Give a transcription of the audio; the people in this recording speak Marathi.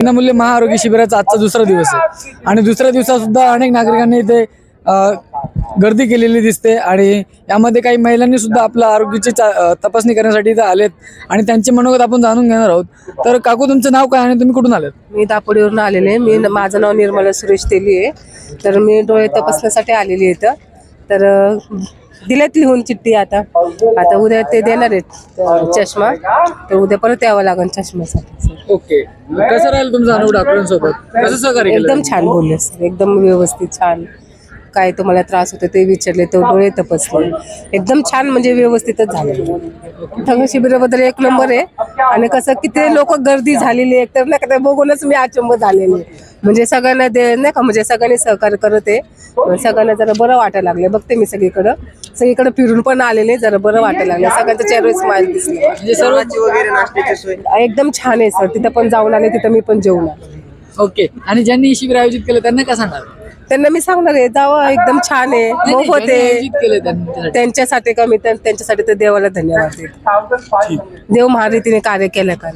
विनामूल्य महाआरोग्य शिबिराचा आजचा दुसरा दिवस आहे. आणि दुसऱ्या दिवसात सुद्धा अनेक नागरिकांनी इथे गर्दी केलेली दिसते आणि यामध्ये काही महिलांनी सुद्धा आपल्या आरोग्याची चा- तपासणी करण्यासाठी इथे आलेत आणि त्यांचे मनोगत आपण जाणून घेणार आहोत. तर काकू तुमचं नाव काय आणि तुम्ही कुठून आलेत? मी दापोडीवरून आलेले मी माझं नाव निर्मला सुरेश तेली आहे. तर मी डोळे तपासण्यासाठी आलेली आहे इथं. तर दिलेत लिहून चिठ्ठी आता. आता उद्या ते देणार आहेत चष्मा. तर उद्या परत यावं लागेल चष्म्यासाठी ओके. कसं राहील तुमचा अनुभव डॉक्टरांसोबत? कसं सहकार्य केलं एकदम छान बोलले सर. एकदम व्यवस्थित छान. काय तुम्हाला त्रास होतो ते विचारले तो डोळे तपासले एकदम छान म्हणजे व्यवस्थितच झाले. थंग शिबिराबद्दल एक नंबर आहे. आणि कसं किती लोक गर्दी झालेली आहे तर नाही का ते बघूनच मी अचंब झालेले म्हणजे सगळ्यांना दे नाही का म्हणजे सगळ्यांनी सहकार्य करत आहे. सगळ्यांना जरा बरं वाटायला लागले बघते मी सगळीकडं. सगळीकडे फिरून पण आलेले जरा बरं वाटायला लागलं सगळ्यांच्या चेहरे स्माईल दिसली. म्हणजे सर्व एकदम छान आहे सर. तिथं पण जाऊन आले तिथं मी पण जेवून आले. ओके. आणि ज्यांनी हे शिबिर आयोजित केलं त्यांना काय सांगाल त्यांना मी सांगणार आहे जावं एकदम छान आहे आयोजित केलं त्यांच्यासाठी. त्यांच्यासाठी का मी त्या- त्यांच्यासाठी तर देवाला धन्यवाद. देते देव महारीतीने कार्य केलं का